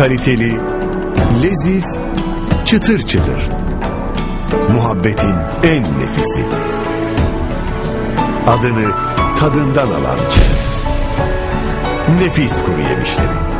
Kaliteli, leziz, çıtır çıtır. Muhabbetin en nefisi. Adını tadından alan çerez. Nefis kuru yemişleri.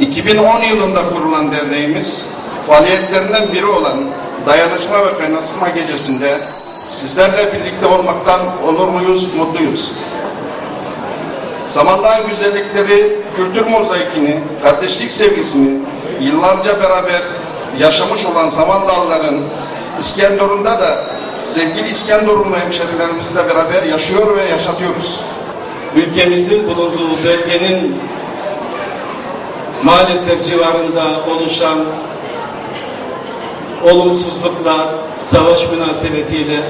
2010 yılında kurulan derneğimiz faaliyetlerinden biri olan Dayanışma ve Kaynaşma Gecesi'nde sizlerle birlikte olmaktan onurluyuz, mutluyuz. Samandağ'ın güzellikleri, kültür mozaikini, kardeşlik sevgisini yıllarca beraber yaşamış olan Samandağlıların İskenderun'da da sevgili İskenderunlu hemşerilerimizle beraber yaşıyor ve yaşatıyoruz. ülkemizin bulunduğu bölgenin maalesef civarında oluşan olumsuzluklar, savaş münasebetiyle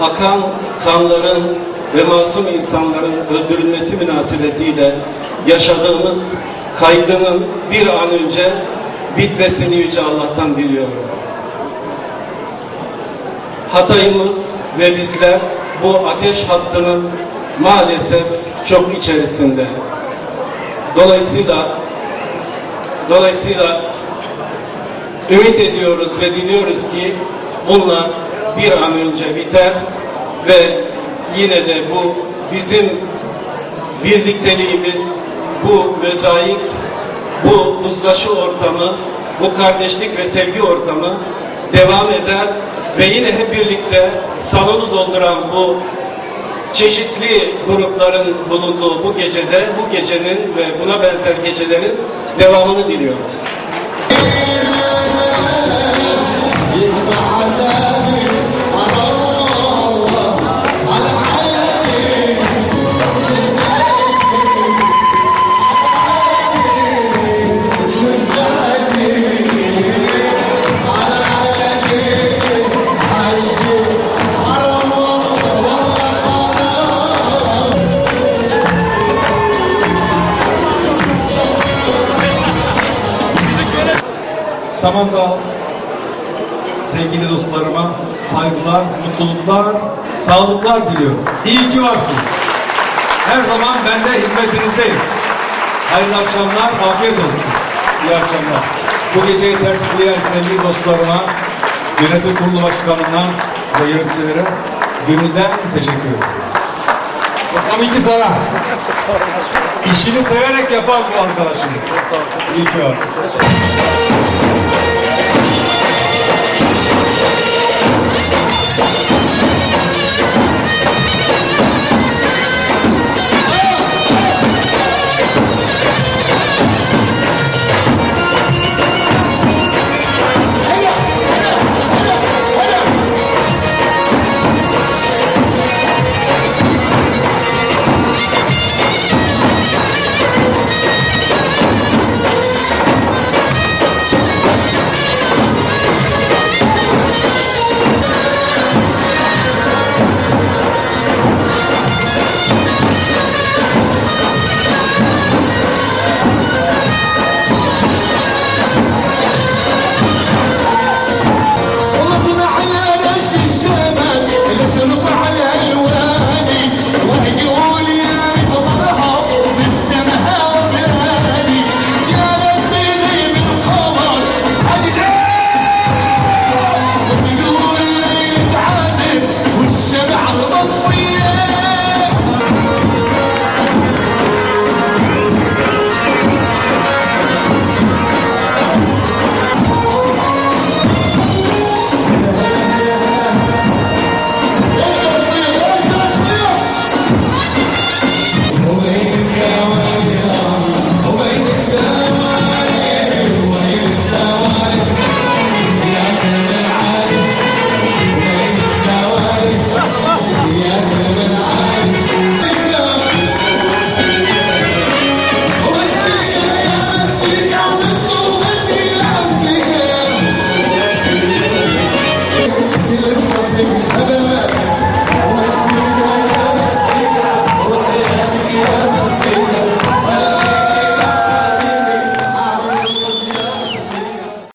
akan kanların ve masum insanların öldürülmesi münasebetiyle yaşadığımız kaygının bir an önce bitmesini Yüce Allah'tan diliyorum. Hatayımız ve bizler bu ateş hattının maalesef çok içerisinde. Dolayısıyla dolayısıyla ümit ediyoruz ve diliyoruz ki bunlar bir an önce biter ve yine de bu bizim birlikteliğimiz, bu mozaik, bu uzlaşı ortamı, bu kardeşlik ve sevgi ortamı devam eder ve yine hep birlikte salonu dolduran bu çeşitli grupların bulunduğu bu gecede, bu gecenin ve buna benzer gecelerin devamını diliyorum. Samandağ sevgili dostlarıma saygılar, mutluluklar, sağlıklar diliyorum. İyi ki varsınız. Her zaman ben de hizmetinizdeyim. Hayırlı akşamlar, afiyet olsun. İyi akşamlar. Bu geceyi tertipleyen sevgili dostlarıma, yönetim kurulu başkanına ve yöneticilere gönülden teşekkür ederim. Bakalım iki sana. İşini severek yapan bu arkadaşımız. İyi ki varsın.